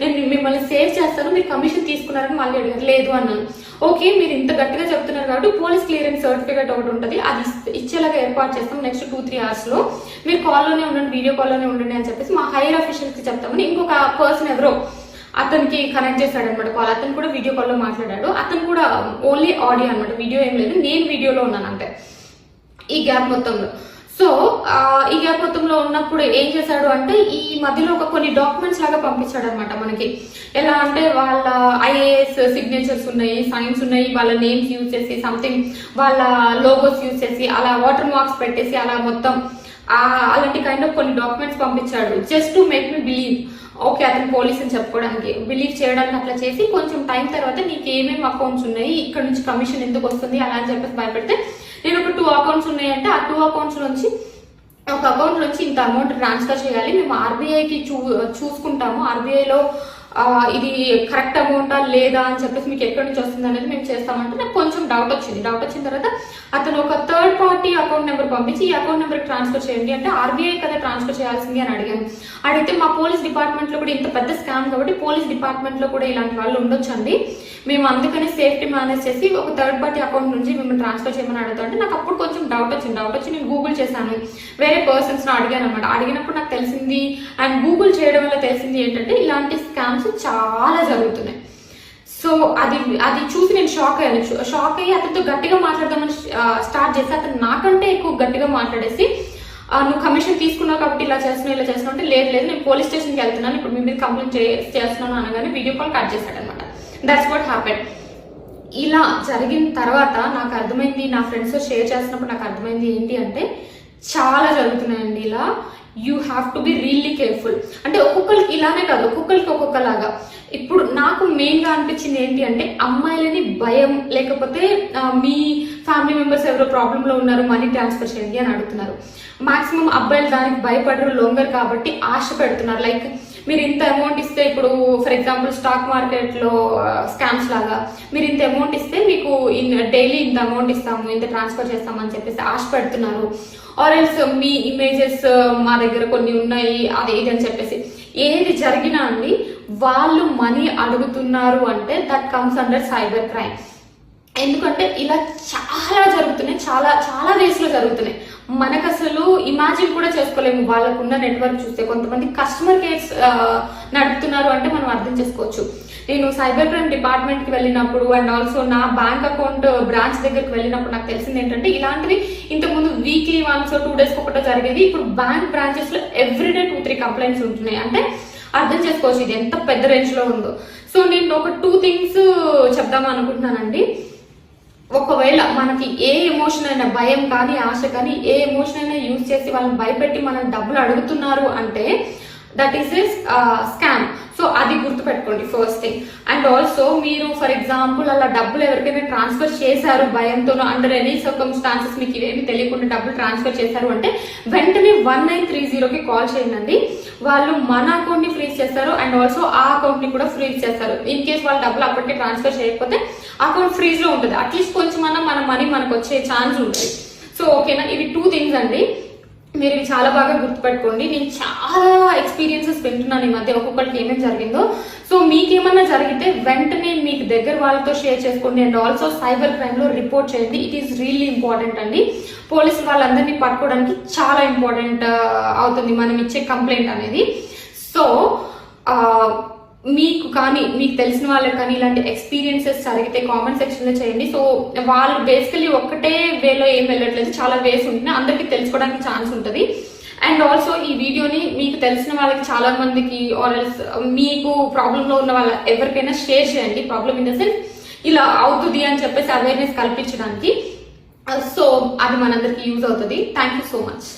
నేను మిమ్మల్ని సేవ్ చేస్తాను మీరు కమిషన్ తీసుకున్నారని మళ్ళీ అడిగారు. లేదు అన్నాను. ఓకే మీరు ఇంత గట్టిగా చెప్తున్నారు కాబట్టి పోలీస్ క్లియరెన్స్ సర్టిఫికేట్ ఒకటి ఉంటుంది. అది ఇచ్చేలాగా ఏర్పాటు చేస్తాం నెక్స్ట్ టూ త్రీ అవర్స్లో. మీరు కాల్లోనే ఉండండి వీడియో కాల్లోనే ఉండండి అని చెప్పేసి మా హైయర్ అఫీషియల్స్కి చెప్తామని ఇంకొక పర్సన్ ఎవరో అతనికి కనెక్ట్ చేశాడు అనమాట కాల్. అతను కూడా వీడియో కాల్లో మాట్లాడాడు. అతను కూడా ఓన్లీ ఆడియో అనమాట వీడియో ఏం లేదు. నేను వీడియోలో ఉన్నాను అంతే. ఈ గ్యాప్ మొత్తంలో. సో ఈ గ్యాప్ మొత్తంలో ఉన్నప్పుడు ఏం చేశాడు అంటే ఈ మధ్యలో ఒక కొన్ని డాక్యుమెంట్స్ లాగా పంపించాడు అనమాట మనకి. ఎలా అంటే వాళ్ళ ఐఏఎస్ సిగ్నేచర్స్ ఉన్నాయి సైన్స్ ఉన్నాయి వాళ్ళ నేమ్స్ యూజ్ చేసి సంథింగ్ వాళ్ళ లోగోస్ యూజ్ చేసి అలా వాటర్ మార్క్స్ పెట్టేసి అలా మొత్తం అలాంటి కైండ్ ఆఫ్ కొన్ని డాక్యుమెంట్స్ పంపించాడు. Just to make me believe okay అతను పోలీస్ అని చెప్పుకోవడానికి. బిలీవ్ చేయడానికి అట్లా చేసి కొంచెం టైం తర్వాత నీకు ఏమేమి అకౌంట్స్ ఉన్నాయి ఇక్కడ నుంచి కమిషన్ ఎందుకు వస్తుంది అలా అని చెప్పేసి భయపెడితే నేను ఒక టూ అకౌంట్స్ ఉన్నాయంటే ఆ టూ అకౌంట్స్ నుంచి ఒక అకౌంట్ నుంచి ఇంత అమౌంట్ ట్రాన్స్ఫర్ చేయాలి. మేము ఆర్బీఐకి చూ చూసుకుంటాము. ఆర్బీఐలో ఇది కరెక్ట్ అమౌంటా లేదా అని చెప్పేసి మీకు ఎక్కడి నుంచి వస్తుంది అనేది మేము చేస్తామంటే నాకు కొంచెం డౌట్ వచ్చింది. డౌట్ వచ్చిన తర్వాత అతను ఒక థర్డ్ పార్టీ అకౌంట్ నెంబర్ పంపించి ఈ అకౌంట్ నెంబర్ ట్రాన్స్ఫర్ చేయండి అంటే ఆర్బీఐ కదా ట్రాన్స్ఫర్ చేయాల్సింది అని అడిగాను. అడిగితే మా పోలీస్ డిపార్ట్మెంట్లో కూడా ఇంత పెద్ద స్కామ్ కాబట్టి పోలీస్ డిపార్ట్మెంట్లో కూడా ఇలాంటి వాళ్ళు ఉండొచ్చండి. మేము అందుకని సేఫ్టీ మేనేజ్ చేసి ఒక థర్డ్ పార్టీ అకౌంట్ నుంచి మిమ్మల్ని ట్రాన్స్ఫర్ చేయమని అడుగుతా అంటే నాకు అప్పుడు కొంచెం డౌట్ వచ్చింది. డౌట్ వచ్చి నేను గూగుల్ చేశాను. వేరే పర్సన్స్ అడిగాను అనమాట అడిగినప్పుడు నాకు తెలిసింది. అండ్ గూగుల్ చేయడం వల్ల తెలిసింది ఏంటంటే ఇలాంటి స్కామ్స్ చాలా జరుగుతున్నాయి. సో అది అది చూసి నేను షాక్ అయ్యాను. షాక్ అయ్యి అతనితో గట్టిగా మాట్లాడదామని స్టార్ట్ చేసి అతను నాకంటే ఎక్కువ గట్టిగా మాట్లాడేసి నువ్వు కమిషన్ తీసుకున్నావు కాబట్టి ఇలా చేస్తున్నావు ఇలా చేస్తున్నావు అంటే లేదు లేదు నేను పోలీస్ స్టేషన్కి వెళ్తున్నాను. ఇప్పుడు మీ మీద కంప్లైంట్ చేస్తున్నాను అనగానే వీడియో కాల్ కట్ చేశాడు అనమాట దట్స్ వాట్ హ్యాపెన్ ఇలా జరిగిన తర్వాత నాకు అర్థమైంది నా ఫ్రెండ్స్తో షేర్ చేసినప్పుడు నాకు అర్థమైంది ఏంటి అంటే చాలా జరుగుతున్నాయండి ఇలా. You have to be really careful అంటే ఒక్కొక్కరికి ఇలానే కాదు ఒక్కొక్కరికి ఒక్కొక్కలాగా. ఇప్పుడు నాకు మెయిన్గా అనిపించింది ఏంటి అంటే అమ్మాయిలని భయం లేకపోతే మీ ఫ్యామిలీ మెంబర్స్ ఎవరో ప్రాబ్లంలో ఉన్నారు మనీ ట్రాన్స్ఫర్ చేయండి అని అడుగుతున్నారు. మాక్సిమం అబ్బాయిలు దానికి భయపడరు లోంగర్ కాబట్టి ఆశ పెడుతున్నారు. లైక్ మీరు ఇంత అమౌంట్ ఇస్తే ఇప్పుడు ఫర్ ఎగ్జాంపుల్ స్టాక్ మార్కెట్లో స్కామ్స్ లాగా మీరు ఇంత అమౌంట్ ఇస్తే మీకు డైలీ ఇంత అమౌంట్ ఇస్తాము ఇంత ట్రాన్స్ఫర్ చేస్తామని చెప్పేసి ఆశ పెడుతున్నారు. ఆర్ ఎల్స్ మీ ఇమేజెస్ మా దగ్గర కొన్ని ఉన్నాయి అది ఇది అని చెప్పేసి. ఏది జరిగినా అండి వాళ్ళు మనీ అడుగుతున్నారు అంటే that comes under cyber crime ఎందుకంటే ఇలా చాలా జరుగుతున్నాయి చాలా చాలా వేస్ జరుగుతున్నాయి. మనకు అసలు ఇమాజిన్ కూడా చేసుకోలేము. వాళ్ళకున్న నెట్వర్క్ చూస్తే కొంతమంది కస్టమర్ కేర్స్ నడుపుతున్నారు అంటే మనం అర్థం చేసుకోవచ్చు. నేను సైబర్ క్రైమ్ డిపార్ట్మెంట్కి వెళ్ళినప్పుడు అండ్ ఆల్సో నా బ్యాంక్ అకౌంట్ బ్రాంచ్ దగ్గరికి వెళ్ళినప్పుడు నాకు తెలిసింది ఏంటంటే ఇలాంటివి ఇంతకుముందు వీక్లీ వన్స్ టూ డేస్ ఒకటో జరిగేది ఇప్పుడు బ్యాంక్ బ్రాంచెస్లో ఎవ్రీడే టూ త్రీ కంప్లైంట్స్ ఉంటున్నాయి. అంటే అర్థం చేసుకోవచ్చు ఇది ఎంత పెద్ద రేంజ్లో ఉందో. సో నేను ఒక టూ థింగ్స్ uh, చెప్దాం అనుకుంటున్నానండి ఒకవేళ మనకి ఏ ఎమోషన్ అయినా భయం కానీ ఆశ కానీ ఏ ఎమోషన్ అయినా యూజ్ చేసి వాళ్ళని భయపెట్టి మనం డబ్బులు అడుగుతున్నారు అంటే that is is scam so అది గుర్తుపెట్టుకోండి ఫస్ట్ థింగ్ అండ్ ఆల్సో మీరు ఫర్ ఎగ్జాంపుల్ అలా డబ్బులు ఎవరికైనా ట్రాన్స్ఫర్ చేశారు భయంతోనో అండర్ ఎనీ సర్కమ్స్టాన్సెస్ మీకు ఇవేమి తెలియకుండా డబ్బులు ట్రాన్స్ఫర్ చేశారు అంటే వెంటనే వన్ నైన్ త్రీ జీరోకి కాల్ చేయండి. వాళ్ళు మన అకౌంట్ని ఫ్రీజ్ చేస్తారు అండ్ ఆల్సో ఆ అకౌంట్ని కూడా ఫ్రీజ్ చేస్తారు. ఇన్ కేస్ వాళ్ళు డబ్బులు అప్పటికే ట్రాన్స్ఫర్ చేయకపోతే అకౌంట్ ఫ్రీజ్లో ఉంటుంది. అట్లీస్ట్ కొంచెం అన్న మన మనీ మనకు వచ్చే ఛాన్స్ ఉంటుంది సో ఓకేనా ఇవి టూ థింగ్స్ అండి. మీరు ఇవి చాలా బాగా గుర్తుపెట్టుకోండి. నేను చాలా ఎక్స్పీరియన్సెస్ వింటున్నాను ఈ మధ్య. ఒక్కొక్కరికి ఏమేమి జరిగిందో. సో మీకేమన్నా జరిగితే వెంటనే మీకు దగ్గర వాళ్ళతో షేర్ చేసుకోండి. అండ్ ఆల్సో సైబర్ క్రైమ్లో రిపోర్ట్ చేయండి. ఇట్ ఈస్ రియల్లీ ఇంపార్టెంట్ అండి. పోలీసులు వాళ్ళందరినీ పట్టుకోవడానికి చాలా ఇంపార్టెంట్ uh, అవుతుంది. మనం ఇచ్చే కంప్లైంట్ అనేది. సో uh, మీకు కానీ మీకు తెలిసిన వాళ్ళకి కానీ ఇలాంటి ఎక్స్పీరియన్సెస్ జరిగితే కామెంట్ సెక్షన్లో చేయండి. సో వాళ్ళు బేసికలీ ఒక్కటే వేలో ఏం వెళ్ళట్లేదు. చాలా వేస్ ఉంటుంది అందరికీ తెలుసుకోవడానికి ఛాన్స్ ఉంటుంది. అండ్ ఆల్సో ఈ వీడియోని మీకు తెలిసిన వాళ్ళకి చాలా మందికి ఆర్ ఎల్స్ uh, మీకు ప్రాబ్లమ్లో ఉన్న వాళ్ళ ఎవరికైనా షేర్ చేయండి. ప్రాబ్లమ్ ఇన్ ద సెన్స్ ఇలా అవుతుంది అని చెప్పేసి అవేర్నెస్ కల్పించడానికి. Uh, సో అది మనందరికి యూజ్ అవుతుంది. Thank you so much